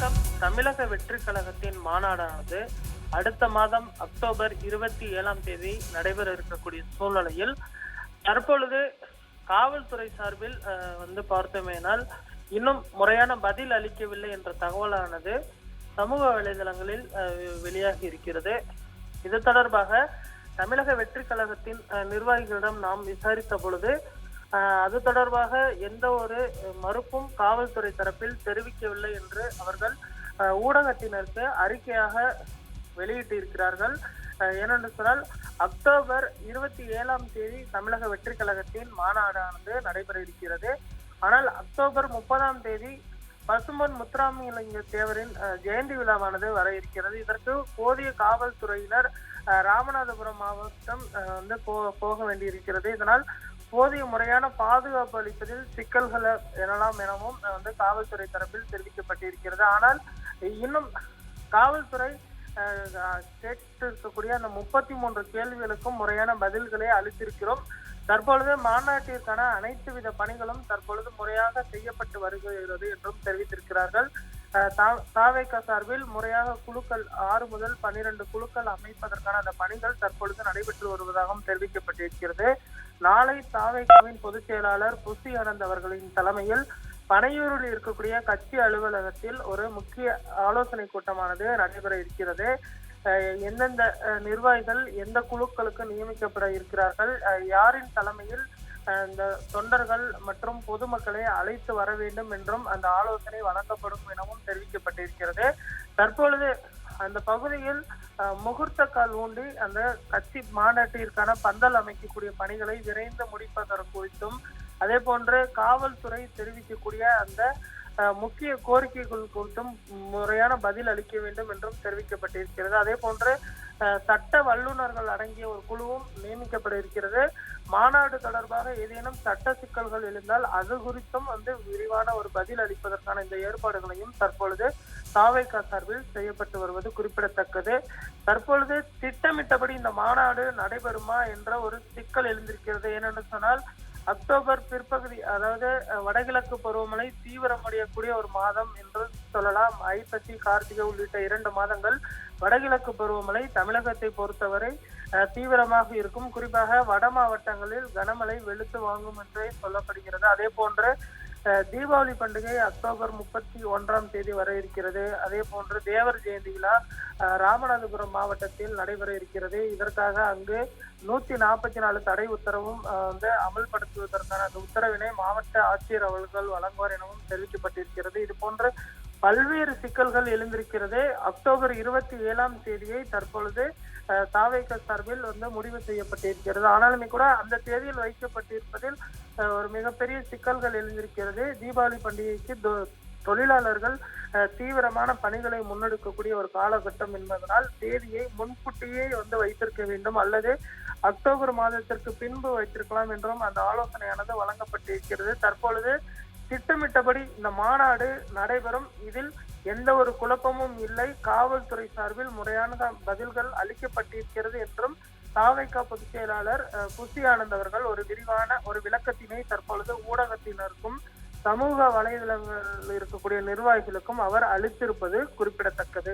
வணக்கம் தமிழக வெற்றி கழகத்தின் மாநாடானது அடுத்த மாதம் அக்டோபர் இருபத்தி ஏழாம் தேதி நடைபெற இருக்கக்கூடிய சூழ்நிலையில் தற்பொழுது காவல்துறை சார்பில் வந்து பார்த்தோமேனால் இன்னும் முறையான பதில் அளிக்கவில்லை என்ற தகவலானது சமூக வலைதளங்களில் வெளியாகி இருக்கிறது. இது தொடர்பாக தமிழக வெற்றி கழகத்தின் நிர்வாகிகளிடம் நாம் விசாரித்த பொழுது அது தொடர்பாக எந்த ஒரு மறுப்பும் காவல்துறை தரப்பில் தெரிவிக்கவில்லை என்று அவர்கள் ஊடகத்தினருக்கு அறிக்கையாக வெளியிட்டிருக்கிறார்கள். ஏனென்று சொன்னால் அக்டோபர் இருபத்தி ஏழாம் தேதி தமிழக வெற்றி கழகத்தின் மாநாடானது நடைபெற இருக்கிறது. ஆனால் அக்டோபர் முப்பதாம் தேதி பசும்பொன் முத்துராமலிங்க தேவரின் ஜெயந்தி விழாவானது வர இருக்கிறது. இதற்கு போதிய காவல்துறையினர் ராமநாதபுரம் மாவட்டம் வந்து போ- போக வேண்டியிருக்கிறது. இதனால் போதிய முறையான பாதுகாப்பு அளிப்பதில் சிக்கல்கள் எனலாம் எனவும் வந்து காவல்துறை தரப்பில் தெரிவிக்கப்பட்டிருக்கிறது. ஆனால் இன்னும் காவல்துறை கேட்டிருக்கக்கூடிய அந்த முப்பத்தி மூன்று கேள்விகளுக்கும் முறையான பதில்களை அளித்திருக்கிறோம். தற்பொழுது மாநாட்டிற்கான அனைத்து வித பணிகளும் தற்பொழுது முறையாக செய்யப்பட்டு வருகிறது என்றும் தெரிவித்திருக்கிறார்கள். தாவேக தா- சார்பில் முறையாக குழுக்கள் ஆறு முதல் பன்னிரண்டு குழுக்கள் அமைப்பதற்கான அந்த பணிகள் தற்பொழுது நடைபெற்று வருவதாகவும் தெரிவிக்கப்பட்டிருக்கிறது. நாளை தாவேகாவின் பொதுச் செயலாளர் புசி ஆனந்த் அவர்களின் தலைமையில் பனையூரில் இருக்கக்கூடிய கட்சி அலுவலகத்தில் ஒரு முக்கிய ஆலோசனை கூட்டமானது நடைபெற இருக்கிறது. எந்தெந்த நிர்வாகிகள் எந்த குழுக்களுக்கு நியமிக்கப்பட இருக்கிறார்கள் யாரின் தலைமையில் இந்த தொண்டர்கள் மற்றும் பொதுமக்களை அழைத்து வர வேண்டும் என்றும் அந்த ஆலோசனை வழங்கப்படும் எனவும் தெரிவிக்கப்பட்டிருக்கிறது. தற்பொழுது அந்த பகுதியில் முகூர்த்த கால் ஊண்டி அந்த கட்சி மாநாட்டிற்கான பந்தல் அமைக்கக்கூடிய பணிகளை விரைந்து முடிப்பதற்கு குறித்தும் அதே போன்று காவல்துறை தெரிவிக்கக்கூடிய அந்த முக்கிய கோரிக்கைகள் குறித்தும் முறையான பதில் அளிக்க வேண்டும் என்றும் தெரிவிக்கப்பட்டிருக்கிறது. அதே போன்று சட்ட வல்லுநர்கள் அடங்கிய ஒரு குழுவும் நியமிக்கப்பட இருக்கிறது. மாநாடு தொடர்பாக ஏதேனும் சட்ட சிக்கல்கள் எழுந்தால் அது குறித்தும் வந்து விரிவான ஒரு பதில் அளிப்பதற்கான இந்த ஏற்பாடுகளையும் தற்பொழுது சாவைக்கா சார்பில் செய்யப்பட்டு வருவது குறிப்பிடத்தக்கது. தற்பொழுது திட்டமிட்டபடி இந்த மாநாடு நடைபெறுமா என்ற ஒரு சிக்கல் எழுந்திருக்கிறது. ஏனென்று சொன்னால் அக்டோபர் பிற்பகுதி அதாவது வடகிழக்கு பருவமழை தீவிரமடையக்கூடிய ஒரு மாதம் என்று சொல்லலாம். ஐப்பசி கார்த்திகை உள்ளிட்ட இரண்டு மாதங்கள் வடகிழக்கு பருவமழை தமிழகத்தை பொறுத்தவரை தீவிரமாக இருக்கும். குறிப்பாக வட மாவட்டங்களில் கனமழை வெளுத்து வாங்கும் என்றே சொல்லப்படுகிறது. அதே போன்று தீபாவளி பண்டிகை அக்டோபர் முப்பத்தி ஒன்றாம் தேதி வர இருக்கிறது. அதே போன்று தேவர் ஜெயந்தி விழா ராமநாதபுரம் மாவட்டத்தில் நடைபெற இருக்கிறது. இதற்காக அங்கு நூத்தி நாற்பத்தி நாலு தடை உத்தரவும் வந்து அமல்படுத்துவதற்கான அந்த உத்தரவினை மாவட்ட ஆட்சியர் அவர்கள் வழங்குவார் எனவும் தெரிவிக்கப்பட்டிருக்கிறது. இது போன்ற பல்வேறு சிக்கல்கள் எழுந்திருக்கிறது அக்டோபர் இருபத்தி ஏழாம் தேதியை தற்பொழுது அஹ், தாவேக சார்பில் வந்து முடிவு செய்யப்பட்டிருக்கிறது. ஆனாலுமே கூட அந்த தேதியில் வைக்கப்பட்டிருப்பதில் ஒரு மிகப்பெரிய சிக்கல்கள் எழுந்திருக்கிறது. தீபாவளி பண்டிகைக்கு தொ- தொழிலாளர்கள் தீவிரமான பணிகளை முன்னெடுக்கக்கூடிய ஒரு காலகட்டம் என்பதனால் தேதியை முன்கூட்டியே வந்து வைத்திருக்க வேண்டும். அல்லது அக்டோபர் மாதத்திற்கு பின்பு வைத்திருக்கலாம் என்றும் அந்த ஆலோசனையானது வழங்கப்பட்டிருக்கிறது. தற்பொழுது திட்டமிட்டபடி இந்த மாநாடு நடைபெறும். இதில் எந்த ஒரு குழப்பமும் இல்லை. காவல்துறை சார்பில் முறையான பதில்கள் அளிக்கப்பட்டிருக்கிறது என்றும் தாவைக்கா பொதுச் செயலாளர் புசி ஆனந்த் அவர்கள் ஒரு விரிவான ஒரு விளக்கத்தினை தற்பொழுது ஊடகத்தினருக்கும் சமூக வலைதளங்களில் இருக்கக்கூடிய நிர்வாகிகளுக்கும் அவர் அளித்திருப்பது குறிப்பிடத்தக்கது.